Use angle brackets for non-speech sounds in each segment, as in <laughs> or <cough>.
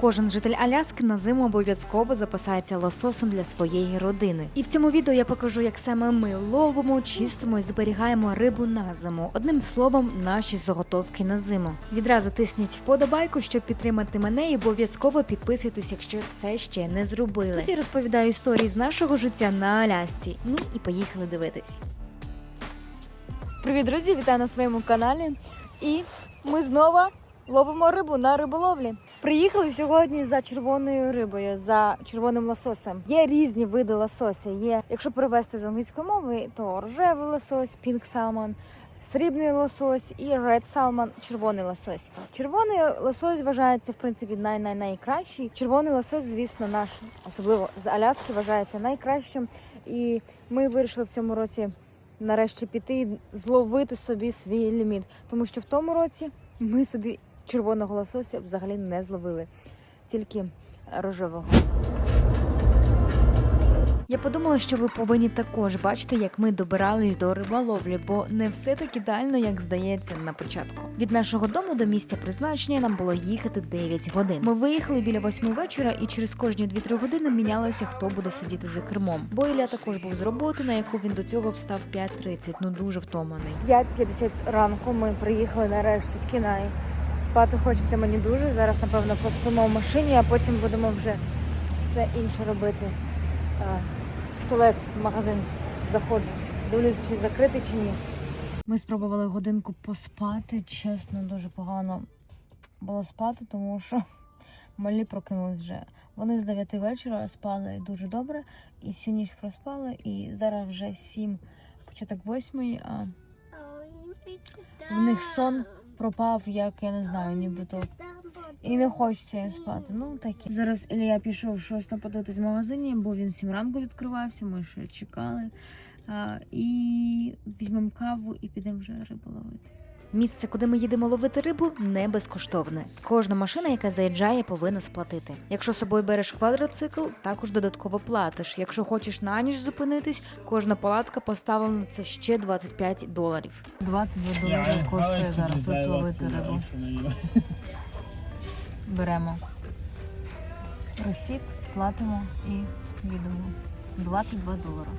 Кожен житель Аляски на зиму обов'язково запасається лососем для своєї родини. І в цьому відео я покажу, як саме ми ловимо, чистимо і зберігаємо рибу на зиму. Одним словом, наші заготовки на зиму. Відразу тисніть вподобайку, щоб підтримати мене, і обов'язково підписуйтесь, якщо це ще не зробили. Тут я розповідаю історії з нашого життя на Алясці. Ну і поїхали дивитись. Привіт, друзі! Вітаю на своєму каналі. І ми знову ловимо рибу на риболовлі. Приїхали сьогодні за червоною рибою, за червоним лососем. Є різні види лосося. Є, якщо перевести з англійської мови, то рожевий лосось, pink salmon, срібний лосось і red salmon, червоний лосось. Червоний лосось вважається в принципі най най найкращий. Червоний лосось, звісно, наш, особливо з Аляски, вважається найкращим. І ми вирішили в цьому році нарешті піти і зловити собі свій ліміт. Тому що в тому році ми собі червоного лосося взагалі не зловили, тільки рожевого. Я подумала, що ви повинні також бачити, як ми добирались до риболовлі, бо не все так ідеально, як здається на початку. Від нашого дому до місця призначення нам було їхати 9 годин. Ми виїхали біля 8 вечора, і через кожні 2-3 години мінялося, хто буде сидіти за кермом. Бо Ілля також був з роботи, на яку він до цього встав 5.30, ну дуже втомлений. 5.50 ранку ми приїхали нарешті в Кінай. Спати хочеться мені дуже. Зараз, напевно, поспимо в машині, а потім будемо вже все інше робити. В туалет, в магазин заходжу. Дивлюсь, чи закритий, чи ні. Ми спробували годинку поспати. Чесно, дуже погано було спати, тому що <laughs> малі прокинулись вже. Вони з 9 вечора спали дуже добре і всю ніч проспали. І зараз вже 7, початок 8, а В них сон пропав, як я не знаю, нібито. І не хочеться їм спати. Ну таке. Зараз Ілля пішов щось нападати з магазині, бо він сім ранку відкривався. Ми ще чекали. А, і візьмемо каву і підемо вже рибу ловити. Місце, куди ми їдемо ловити рибу, не безкоштовне. Кожна машина, яка заїжджає, повинна сплатити. Якщо з собою береш квадроцикл, також додатково платиш. Якщо хочеш на ніч зупинитись, кожна палатка поставлена це ще 25 доларів. 22 долари коштує зараз тут ловити рибу. Беремо ресіт, платимо і їдемо. 22 долари.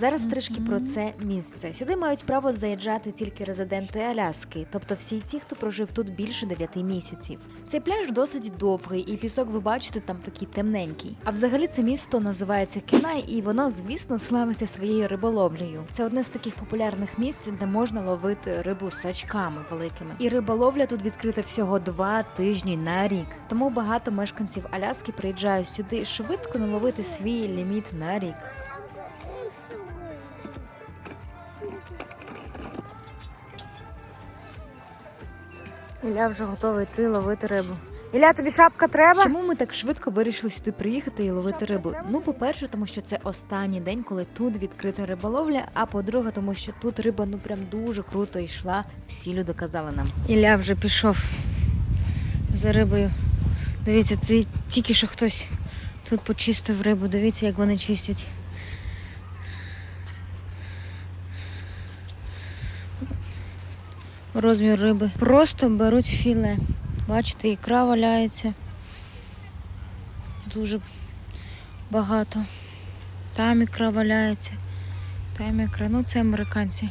Зараз трішки про це місце. Сюди мають право заїжджати тільки резиденти Аляски, тобто всі ті, хто прожив тут більше 9 місяців. Цей пляж досить довгий, і пісок ви бачите там такий темненький. А взагалі це місто називається Кінай, і воно, звісно, славиться своєю риболовлею. Це одне з таких популярних місць, де можна ловити рибу з сачками великими. І риболовля тут відкрита всього два тижні на рік. Тому багато мешканців Аляски приїжджають сюди швидко наловити свій ліміт на рік. Ілля вже готовий йти ловити рибу. Ілля, тобі шапка треба? Чому ми так швидко вирішили сюди приїхати і ловити рибу? Ну, по-перше, тому що це останній день, коли тут відкрита риболовля. А по-друге, тому що тут риба ну прям дуже круто йшла. Всі люди казали нам. Ілля вже пішов за рибою. Дивіться, це тільки що хтось тут почистив рибу. Дивіться, як вони чистять. Розмір риби. Просто беруть філе. Бачите, ікра валяється. Дуже багато. Там ікра валяється. Там ікра. Ну, це американці.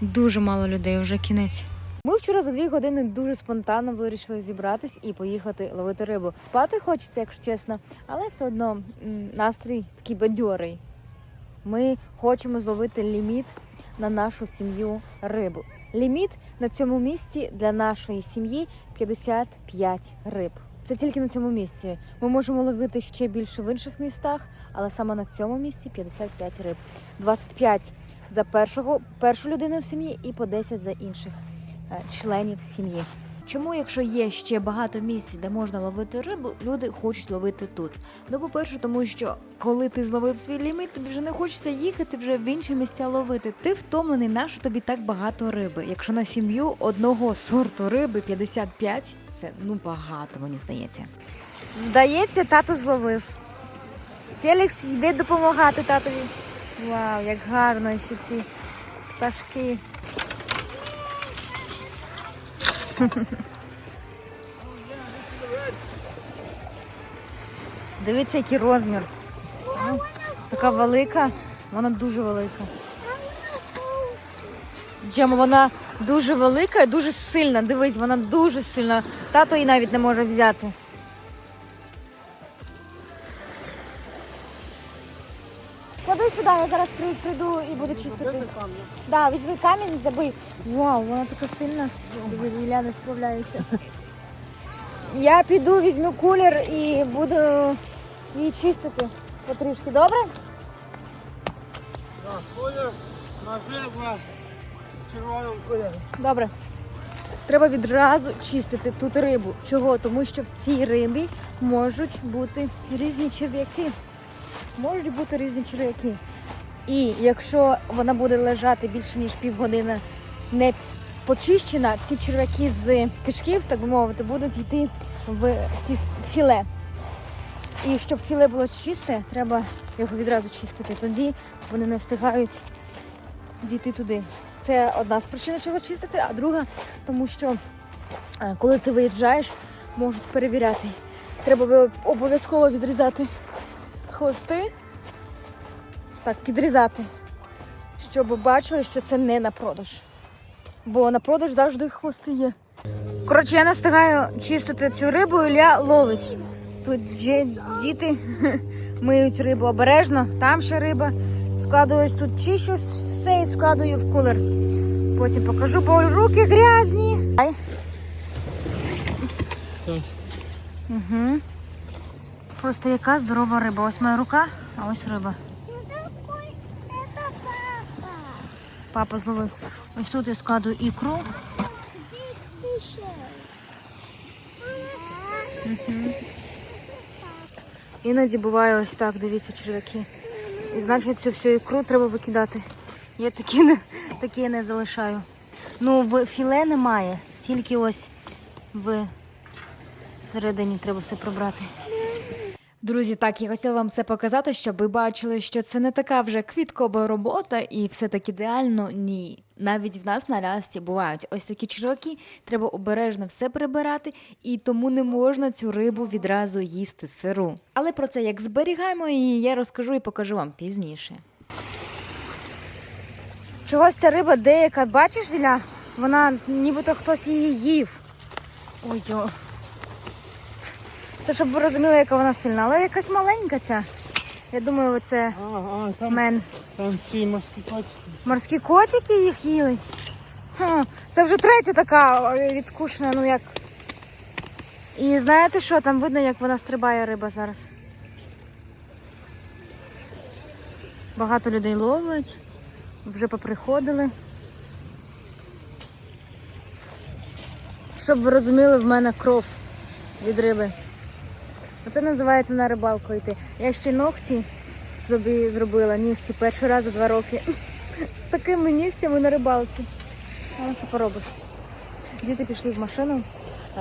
Дуже мало людей, вже кінець. Ми вчора за дві години дуже спонтанно вирішили зібратись і поїхати ловити рибу. Спати хочеться, якщо чесно, але все одно настрій такий бадьорий. Ми хочемо зловити ліміт на нашу сім'ю рибу. Ліміт на цьому місці для нашої сім'ї 55 риб. Це тільки на цьому місці. Ми можемо ловити ще більше в інших містах, але саме на цьому місці 55 риб. 25 за першого першу людину в сім'ї і по 10 за інших е, членів сім'ї. Чому, якщо є ще багато місць, де можна ловити рибу, люди хочуть ловити тут? Ну, по-перше, тому що коли ти зловив свій ліміт, тобі вже не хочеться їхати вже в інші місця ловити. Ти втомлений, нащо тобі так багато риби. Якщо на сім'ю одного сорту риби 55, це ну багато, мені здається. Здається, тато зловив. Фелікс йде допомагати татові. Вау, як гарно ще ці пташки. Дивіться, який розмір. Така велика, вона дуже велика. Джема, вона дуже велика і дуже сильна. Дивись, вона дуже сильна. Тато її навіть не може взяти. Клади сюди, я зараз прийду і буду чистити. Да, візьми камінь, забий. Вау, вона така сильна. Ілля не справляється. Я піду, візьму кулер і буду її чистити потрішки, добре? Так, червоним кольором. Добре. Треба відразу чистити тут рибу. Чого? Тому що в цій рибі можуть бути різні черв'яки. Можуть бути різні черв'яки. І якщо вона буде лежати більше ніж півгодини не почищена, ці черв'яки з кишків, так би мовити, будуть йти в ці філе. І щоб філе було чисте, треба його відразу чистити. Тоді вони не встигають дійти туди. Це одна з причин, чого чистити, а друга, тому що е, коли ти виїжджаєш, можуть перевіряти. Треба обов'язково відрізати хвости, так, підрізати, щоб бачили, що це не на продаж. Бо на продаж завжди хвости є. Коротше, я не встигаю чистити цю рибу, Ілля ловить. Тут діти <laughs> миють рибу обережно, там ще риба. Складую тут чищу все і складую в кулер. Потім покажу, бо руки грязні. Ай. Угу. Просто яка здорова риба. Ось моя рука, а ось риба. Папа. Зловив. Ось тут я складую ікру. Іноді буває ось так, дивіться, черв'яки. І значить цю всю ікру треба викидати. Я такі не, такі не залишаю. Ну, в філе немає, тільки ось в середині треба все прибрати. Друзі, так я хотіла вам це показати, щоб ви бачили, що це не така вже квіткова робота, і все так ідеально ні. Навіть в нас на лясці бувають ось такі черв'яки, треба обережно все прибирати, і тому не можна цю рибу відразу їсти сиру. Але про це як зберігаємо її, я розкажу і покажу вам пізніше. Чогось ця риба деяка, бачиш, Віля? Вона нібито хтось її їв. Ой, йо. Це щоб ви розуміли, яка вона сильна, але якась маленька ця. Я думаю, це А, а, там, мен. там ці морські котики. Морські котики їх їли. Ха, це вже третя така відкушена, ну як. І знаєте що, там видно, як вона стрибає риба зараз. Багато людей ловлять, вже поприходили. Щоб ви розуміли, в мене кров від риби. Це називається на рибалку йти. Я ще ногті собі зробила, нігті перший раз за два роки. З такими нігтями на рибалці. Але що поробиш? Діти пішли в машину. е,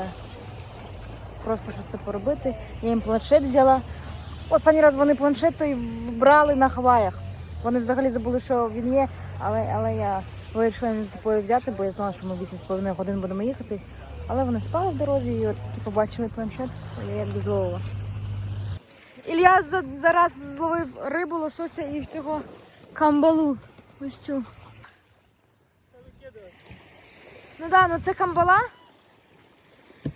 Просто щось поробити. Я їм планшет взяла. Останній раз вони планшет той брали на Хаваях. Вони взагалі забули, що він є, але, але я вирішила їм з собою взяти, бо я знала, що ми 8,5 годин будемо їхати. Але вони спали в дорозі і от тільки побачили планшет, то я якби зловила. Ілля за, зараз зловив рибу, лосося і цього камбалу. Ось цю. Ну да, ну це камбала?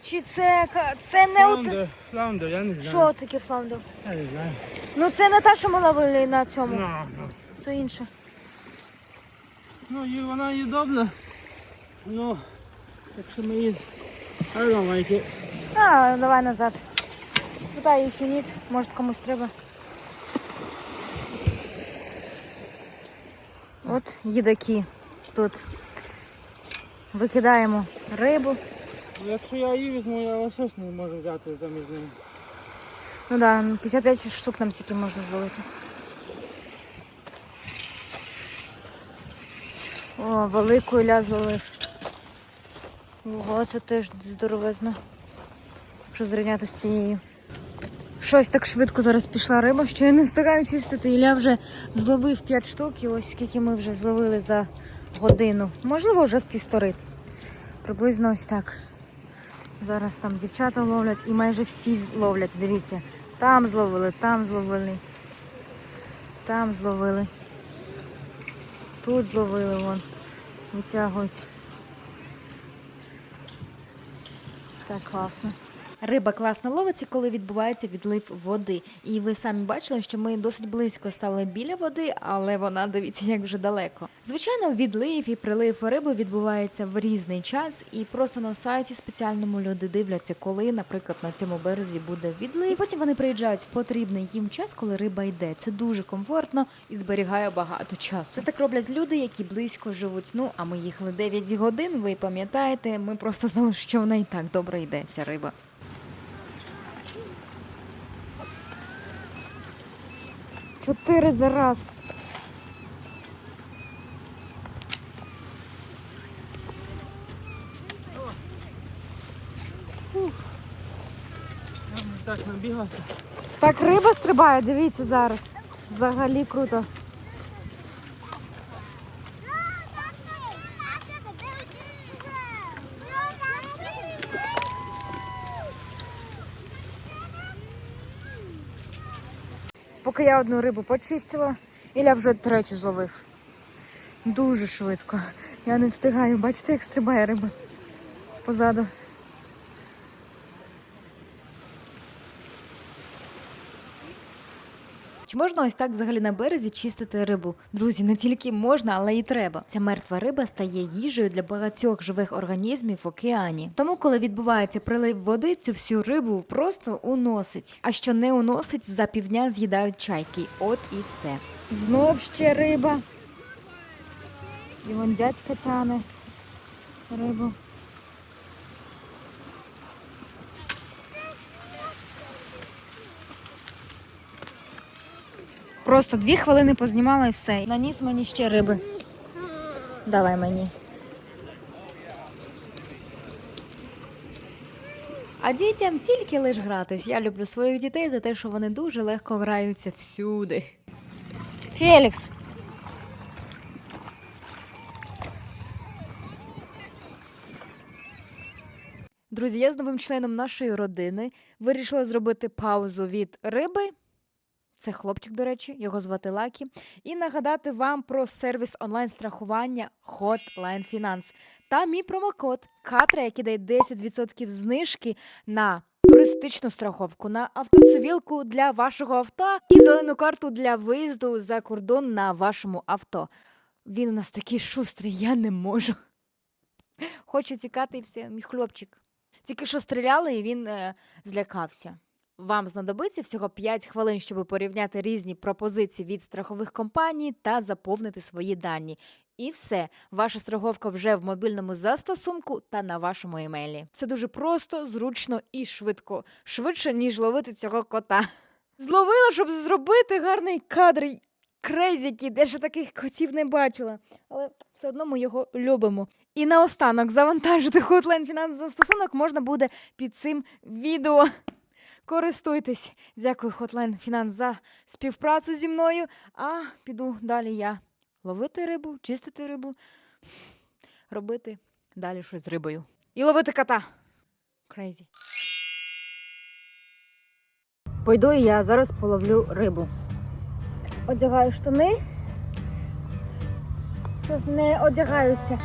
Чи це це не от... Флаундер, флаундер, я не знаю. Що таке флаундер? Я не знаю. Ну це не та, що ми ловили на цьому. Ну, ну. Це інше. ну і вона їдобна. Ну, якщо ми її... I don't like it. А, давай назад. Спитай їх ніч, може комусь треба. От їдаки тут. Викидаємо рибу. Ну, Якщо я її візьму, я лосось не можу взяти замість неї. Ну да, 55 штук нам тільки можна зловити. О, велику ля зловив. Ого, це теж здоровезно. Якщо зрівняти з цією. Щось так швидко зараз пішла риба, що я не встигаю чистити. Ілля вже зловив 5 штук і ось скільки ми вже зловили за годину. Можливо, вже в півтори. Приблизно ось так. Зараз там дівчата ловлять і майже всі ловлять. Дивіться, там зловили, там зловили, там зловили. Тут зловили вон. Витягують. Так класно. Риба класно ловиться, коли відбувається відлив води. І ви самі бачили, що ми досить близько стали біля води, але вона дивіться, як вже далеко. Звичайно, відлив і прилив риби відбувається в різний час, і просто на сайті спеціальному люди дивляться, коли, наприклад, на цьому березі буде відлив. І потім вони приїжджають в потрібний їм час, коли риба йде. Це дуже комфортно і зберігає багато часу. Це так роблять люди, які близько живуть. Ну а ми їхали 9 годин. Ви пам'ятаєте, ми просто знали, що вона і так добре йде. Ця риба. Чотири за раз. Так набігати. Так риба стрибає, дивіться зараз. Взагалі круто. Поки я одну рибу почистила, Ілля вже третю зловив. Дуже швидко. Я не встигаю. Бачите, як стрибає риба позаду. Можна ось так взагалі на березі чистити рибу? Друзі, не тільки можна, але й треба. Ця мертва риба стає їжею для багатьох живих організмів в океані. Тому, коли відбувається прилив води, цю всю рибу просто уносить. А що не уносить, за півдня з'їдають чайки. От і все. Знов ще риба. І вон дядька тяне рибу. Просто дві хвилини познімала і все. Наніс мені ще риби. Давай мені. А дітям тільки лиш гратись. Я люблю своїх дітей за те, що вони дуже легко граються всюди. Фелікс. Друзі, я з новим членом нашої родини вирішила зробити паузу від риби. Це хлопчик, до речі, його звати Лакі. І нагадати вам про сервіс онлайн-страхування Hotline Finance та мій промокод Катра, який дає 10% знижки на туристичну страховку, на автоцивілку для вашого авто і зелену карту для виїзду за кордон на вашому авто. Він у нас такий шустрий, я не можу. Хоче тікати і все, мій хлопчик. Тільки що стріляли, і він е, злякався. Вам знадобиться всього 5 хвилин, щоб порівняти різні пропозиції від страхових компаній та заповнити свої дані. І все, ваша страховка вже в мобільному застосунку та на вашому емейлі. Це дуже просто, зручно і швидко. Швидше, ніж ловити цього кота. Зловила, щоб зробити гарний кадр. Крейзіки, де ж таких котів не бачила. Але все одно ми його любимо. І наостанок завантажити Hotline Finance застосунок можна буде під цим відео. Користуйтесь. Дякую, Hotline Finance, за співпрацю зі мною. А піду далі я ловити рибу, чистити рибу, робити далі щось з рибою. І ловити кота. Крейзі. Пойду і я зараз половлю рибу. Одягаю штани. Щось не одягаються.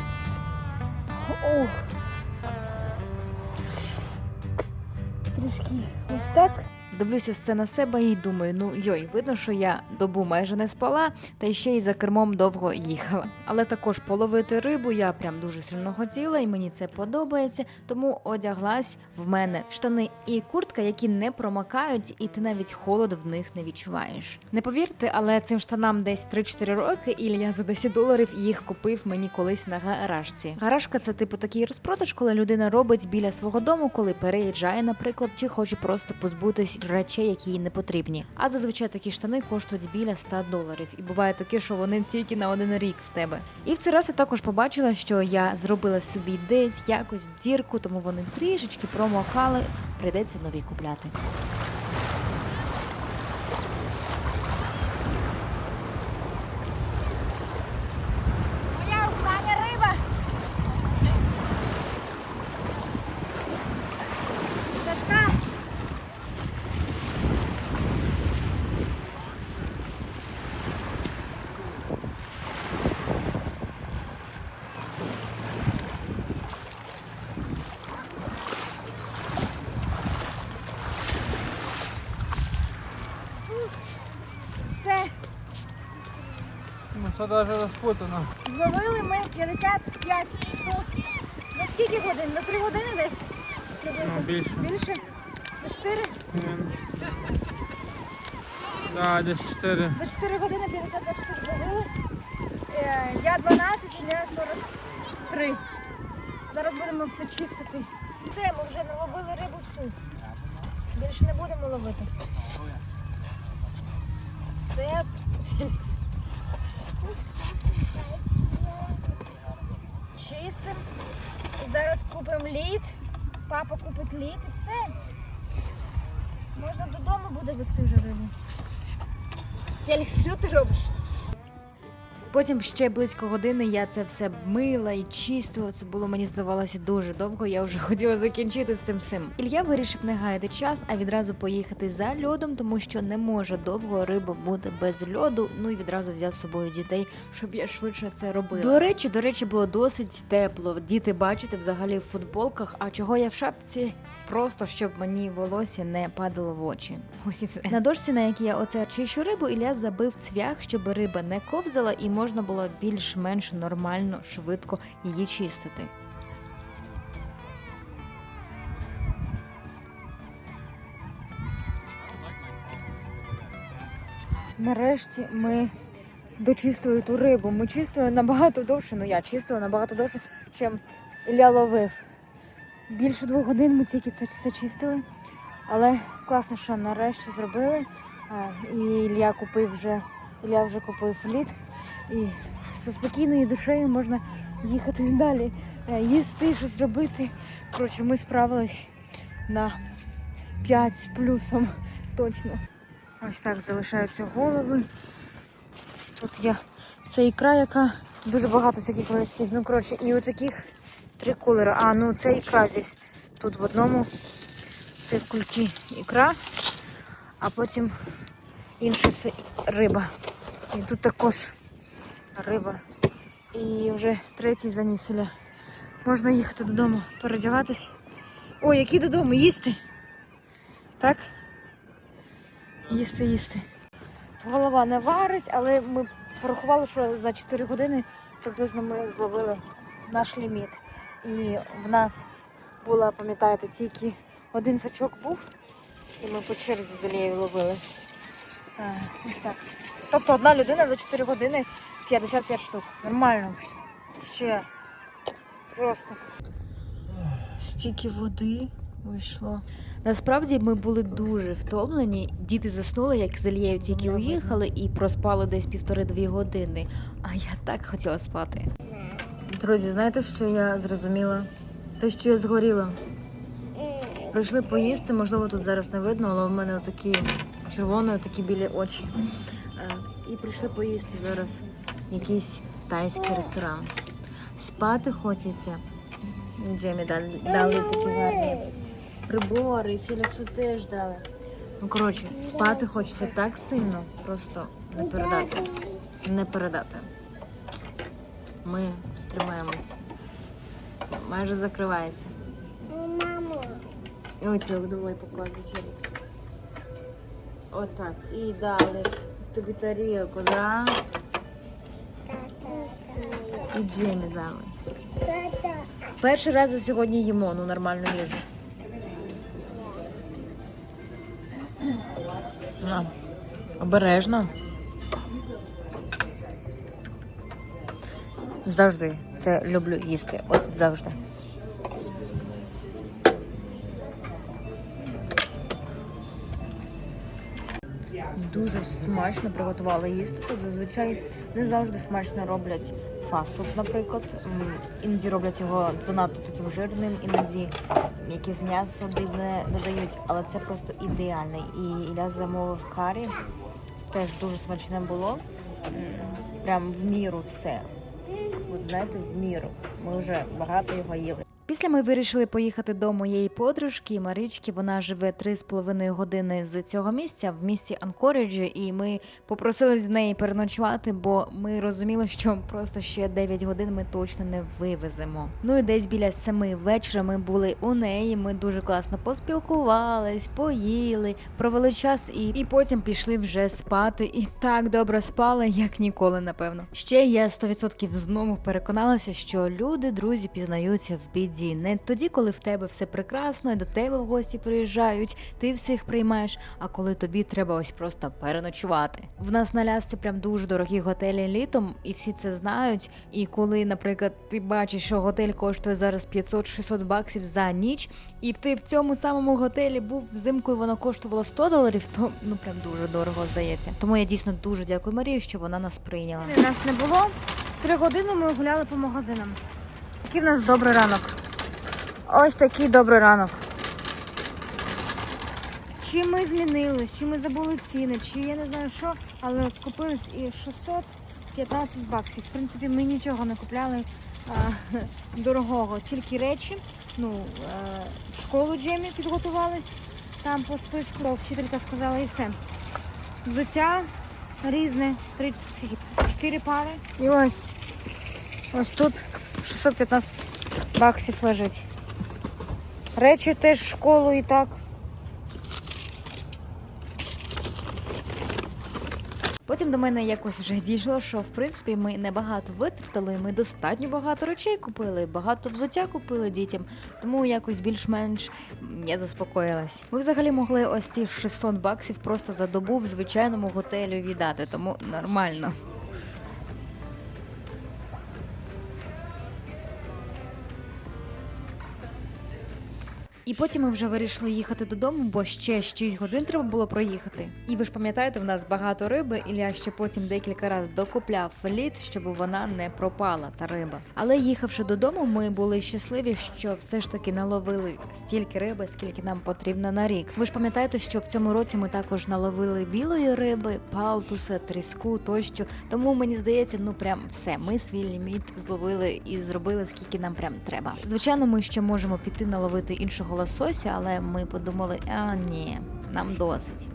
Ух. Трішки ось так. Дивлюся все на себе і думаю, ну йой, видно, що я добу майже не спала, та ще й за кермом довго їхала. Але також половити рибу я прям дуже сильно хотіла, і мені це подобається. Тому одяглась в мене штани і куртка, які не промакають, і ти навіть холод в них не відчуваєш. Не повірте, але цим штанам десь 3-4 роки, і я за 10 доларів їх купив мені колись на гаражці. Гаражка це типу такий розпродаж, коли людина робить біля свого дому, коли переїжджає, наприклад, чи хоче просто позбутись речей, які їй не потрібні. А зазвичай такі штани коштують біля 100 доларів. І буває таке, що вони тільки на один рік в тебе. І в цей раз я також побачила, що я зробила собі десь якось дірку, тому вони трішечки промокали. Прийдеться нові купляти. Моя остання риба. Що навіть розпутано. Зловили ми 55 штук. На скільки годин? На 3 години десь? Ну, більше. Більше? За 4? Так, десь 4. За 4 години 55 штук зловили. Е, Я 12, Ілля 43. Зараз будемо все чистити. Все, ми вже наловили рибу всю. Більше не будемо ловити. Все. Чистим. Зараз купимо лід. Папа і все. Можна додому буде вести вже рибу. Фелікс, що ти робиш? Потім ще близько години я це все мила і чистила. Це було мені здавалося дуже довго. Я вже <laughs> хотіла закінчити з цим всім. Ілья вирішив не гаяти час, а відразу поїхати за льодом, тому що не може довго риба бути без льоду. Ну і відразу взяв з собою дітей, щоб я швидше це робила. До речі, до речі, було досить тепло. Діти бачите взагалі в футболках. А чого я в шапці? Просто щоб мені волосся не падало в очі. Ось і все. На дошці, на якій я оце чищу рибу, Ілля забив цвях, щоб риба не ковзала і можна було більш-менш нормально, швидко її чистити. Нарешті ми дочистили ту рибу. Ми чистили набагато довше. Ну я чистила набагато довше, ніж Ілля ловив. Більше двох годин ми тільки це все чистили. Але класно, що нарешті зробили. І Ілля купив вже, Ілля вже купив лід. І зі спокійною душею можна їхати далі, е, їсти, щось робити. Коротше, ми справились на 5 з плюсом точно. Ось так залишаються голови. Тут є це ікра, яка дуже багато всяких листів. Ну, коротше, і отаких три кольори. А, ну це ікра здесь. Тут в одному це в культі ікра, а потім інше все риба. І тут також риба. І вже третій заніселя. Можна їхати додому, передягатись. Ой, які додому? Їсти? Так? Їсти, їсти. Голова не варить, але ми порахували, що за 4 години приблизно ми зловили наш ліміт. І в нас була, пам'ятаєте, тільки один сачок був, і ми по черзі з Олією ловили. А, ось так. Тобто одна людина за 4 години 55 штук. Нормально. Ще просто. Стільки води вийшло. Насправді ми були дуже втомлені. Діти заснули, як з Ільєю тільки уїхали, і проспали десь півтори-дві години. А я так хотіла спати. Друзі, знаєте, що я зрозуміла? Те, що я згоріла. Прийшли поїсти, можливо, тут зараз не видно, але в мене такі червоні, такі білі очі. Е, І прийшли поїсти зараз якийсь тайський ресторан. Спати хочеться. Джемі дали, дали такі гарні прибори, Філіксу теж дали. Ну, коротше, спати хочеться так сильно, просто не передати. Не передати. Ми тримаємось. Майже закривається. Мамо. Ой, так, давай показуй, Фелікс. Отак. І дали тобі тарілку, да? І Джимі дали. Тата. Перший раз за сьогодні їмо, ну нормальну їжу. На. Обережно. Завжди це люблю їсти. От завжди. Дуже смачно приготували їсти. Тут зазвичай не завжди смачно роблять фасуп, наприклад. Іноді роблять його занадто таким жирним, іноді якесь м'ясо дивне додають, але це просто ідеальний. І Ілля замовив карі, теж дуже смачне було. Прям в міру все. От знаєте, в міру. Ми вже багато його їли. Після ми вирішили поїхати до моєї подружки Марички. Вона живе три з половиною години з цього місця в місті Анкоріджі, і ми попросили з неї переночувати, бо ми розуміли, що просто ще 9 годин ми точно не вивеземо. Ну і десь біля семи вечора ми були у неї. Ми дуже класно поспілкувались, поїли, провели час і, і потім пішли вже спати. І так добре спали, як ніколи, напевно. Ще я 100% знову переконалася, що люди, друзі, пізнаються в біді. Не тоді, коли в тебе все прекрасно, і до тебе в гості приїжджають, ти всіх приймаєш. А коли тобі треба ось просто переночувати. В нас на лясці прям дуже дорогі готелі літом, і всі це знають. І коли, наприклад, ти бачиш, що готель коштує зараз 500-600 баксів за ніч, і ти в цьому самому готелі був взимку, і воно коштувало 100 доларів, то ну прям дуже дорого здається. Тому я дійсно дуже дякую Марії, що вона нас прийняла. Нас не було. Три години ми гуляли по магазинам. Який в нас добрий ранок. Ось такий добрий ранок. Чи ми змінились, чи ми забули ціни, чи я не знаю що, але скупились і 615 баксів. В принципі, ми нічого не купляли а, <laughs> дорогого, тільки речі. Ну, е, в школу Джемі підготувались там по списку. Вчителька сказала і все. Взуття різне, три, скільки, чотири пари. І ось, ось тут 615 баксів лежить. Речі теж в школу і так. Потім до мене якось вже дійшло, що в принципі ми небагато витратили. Ми достатньо багато речей купили, багато взуття купили дітям, тому якось більш-менш я заспокоїлась. Ми взагалі могли ось ці 600 баксів просто за добу в звичайному готелю віддати, тому нормально. І потім ми вже вирішили їхати додому, бо ще 6 годин треба було проїхати. І ви ж пам'ятаєте, в нас багато риби, Ілля ще потім декілька разів докупляв лід, щоб вона не пропала, та риба. Але їхавши додому, ми були щасливі, що все ж таки наловили стільки риби, скільки нам потрібно на рік. Ви ж пам'ятаєте, що в цьому році ми також наловили білої риби, палтуса, тріску тощо. Тому мені здається, ну прям все. Ми свій ліміт зловили і зробили скільки нам прям треба. Звичайно, ми ще можемо піти наловити іншого лосося, але ми подумали, а ні, нам досить.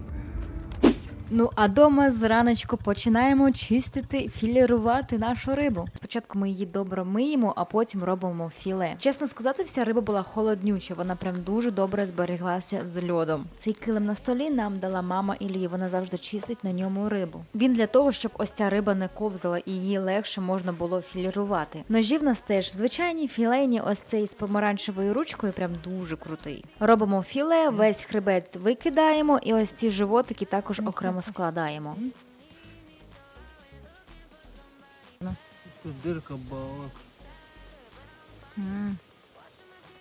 Ну а дома зраночку починаємо чистити, філірувати нашу рибу. Спочатку ми її добре миємо, а потім робимо філе. Чесно сказати, вся риба була холоднюча, вона прям дуже добре зберіглася з льодом. Цей килим на столі нам дала мама Іллі, вона завжди чистить на ньому рибу. Він для того, щоб ось ця риба не ковзала і її легше можна було філірувати. Ножі в нас теж звичайні філейні, ось цей з помаранчевою ручкою, прям дуже крутий. Робимо філе, весь хребет викидаємо, і ось ці животики також окремо складаємо. Тут дирка балок.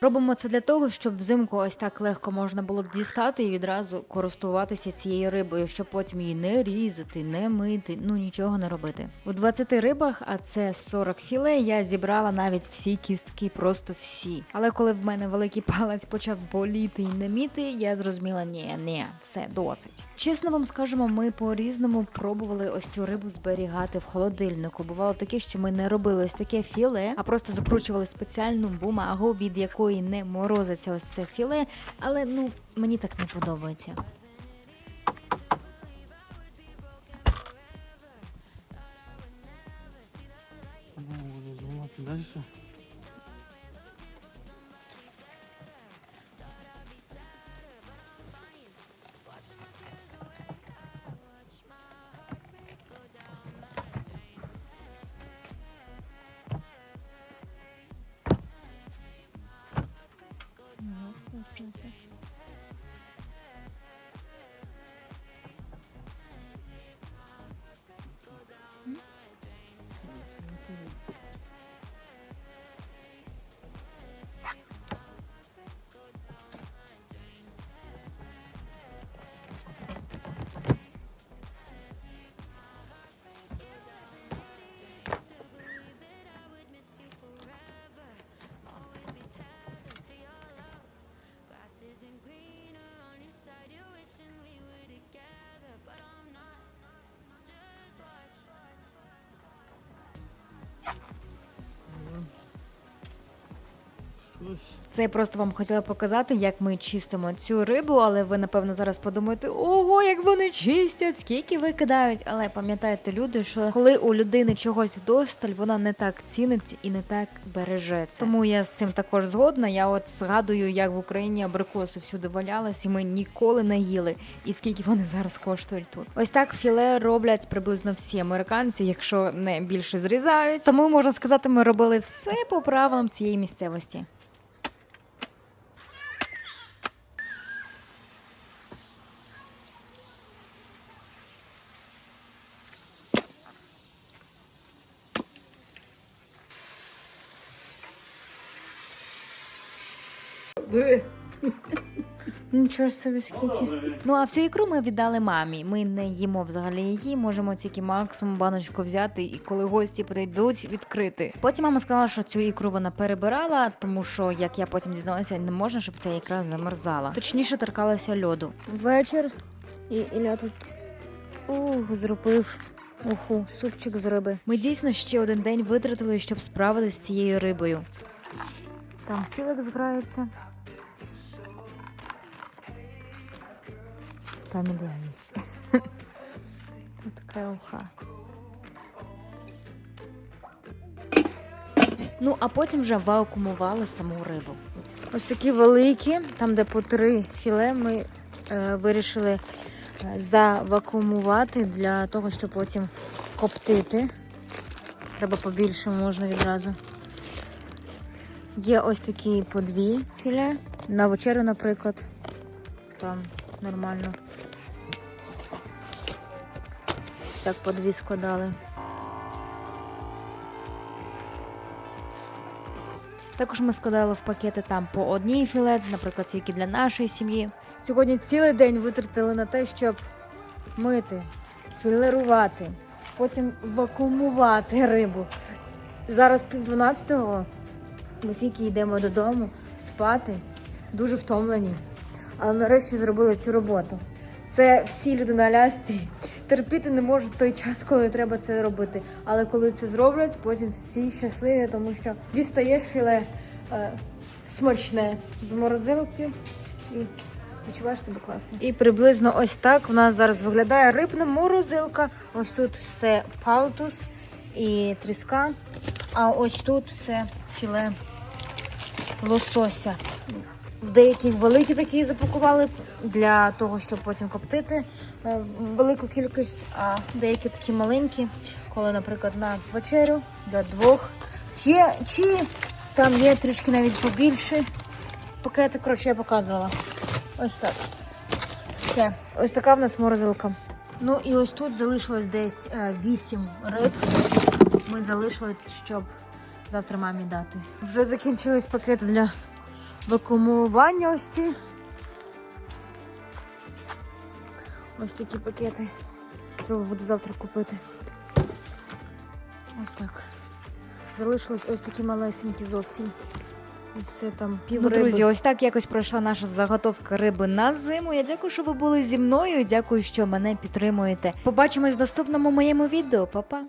Робимо це для того, щоб взимку ось так легко можна було дістати і відразу користуватися цією рибою, щоб потім її не різати, не мити, ну нічого не робити. У 20 рибах, а це 40 філе, я зібрала навіть всі кістки, просто всі. Але коли в мене великий палець почав боліти і неміти, я зрозуміла, ні, ні, все досить. Чесно вам скажемо, ми по-різному пробували ось цю рибу зберігати в холодильнику. Бувало таке, що ми не робили ось таке філе, а просто закручували спеціальну бумагу, від якої не морозиться ось це філе. Але ну мені так не подобається. Буду Це я просто вам хотіла показати, як ми чистимо цю рибу, але ви напевно зараз подумаєте, ого, як вони чистять, скільки викидають. Але пам'ятайте, люди, що коли у людини чогось вдосталь, вона не так цінить і не так бережеться. Тому я з цим також згодна. Я от згадую, як в Україні абрикоси всюди валялись, і ми ніколи не їли. І скільки вони зараз коштують тут. Ось так філе роблять приблизно всі американці, якщо не більше зрізають. Тому можна сказати, ми робили все по правилам цієї місцевості. Нічого собі скільки. Ну а всю ікру ми віддали мамі. Ми не їмо взагалі її. Можемо тільки максимум баночку взяти, і коли гості прийдуть, відкрити. Потім мама сказала, що цю ікру вона перебирала, тому що, як я потім дізналася, не можна, щоб ця ікра замерзала. Точніше торкалася льоду. Вечір і Ілля тут ух, зробив. Уху, супчик з риби. Ми дійсно ще один день витратили, щоб справитися з цією рибою. Там філик зграється. Там ідеальність. Ось така уха. Ну, а потім вже вакуумували саму рибу. Ось такі великі, там де по три філе, ми е, вирішили е, завакуумувати для того, щоб потім коптити. Треба побільше можна відразу. Є ось такі по дві філе. На вечерю, наприклад. Там нормально. Так по дві складали. Також ми складали в пакети там по одній філе, наприклад, тільки для нашої сім'ї. Сьогодні цілий день витратили на те, щоб мити, філерувати, потім вакуумувати рибу. Зараз пів дванадцятого. Ми тільки йдемо додому спати, дуже втомлені. Але нарешті зробили цю роботу. Це всі люди на Алясці терпіти не можуть той час, коли треба це робити. Але коли це зроблять, потім всі щасливі, тому що дістаєш філе е, смачне з морозилки і відчуваєш себе класно. І приблизно ось так в нас зараз виглядає рибна морозилка. Ось тут все палтус і тріска, а ось тут все філе лосося. В деяких великі такі запакували для того, щоб потім коптити е, велику кількість, а деякі такі маленькі, коли, наприклад, на вечерю для двох. Чи, чи там є трішки навіть побільше. Пакети, коротше, я показувала. Ось так. Все. Ось така в нас морозилка. Ну і ось тут залишилось десь е, 8 риб. Ми залишили, щоб завтра мамі дати. Вже закінчились пакети для вакуумування ось ці. Ось такі пакети. Треба буде завтра купити. Ось так. Залишилось ось такі малесенькі зовсім. І все там пів Ну, друзі, ось так якось пройшла наша заготовка риби на зиму. Я дякую, що ви були зі мною. Дякую, що мене підтримуєте. Побачимось в наступному моєму відео. Па-па!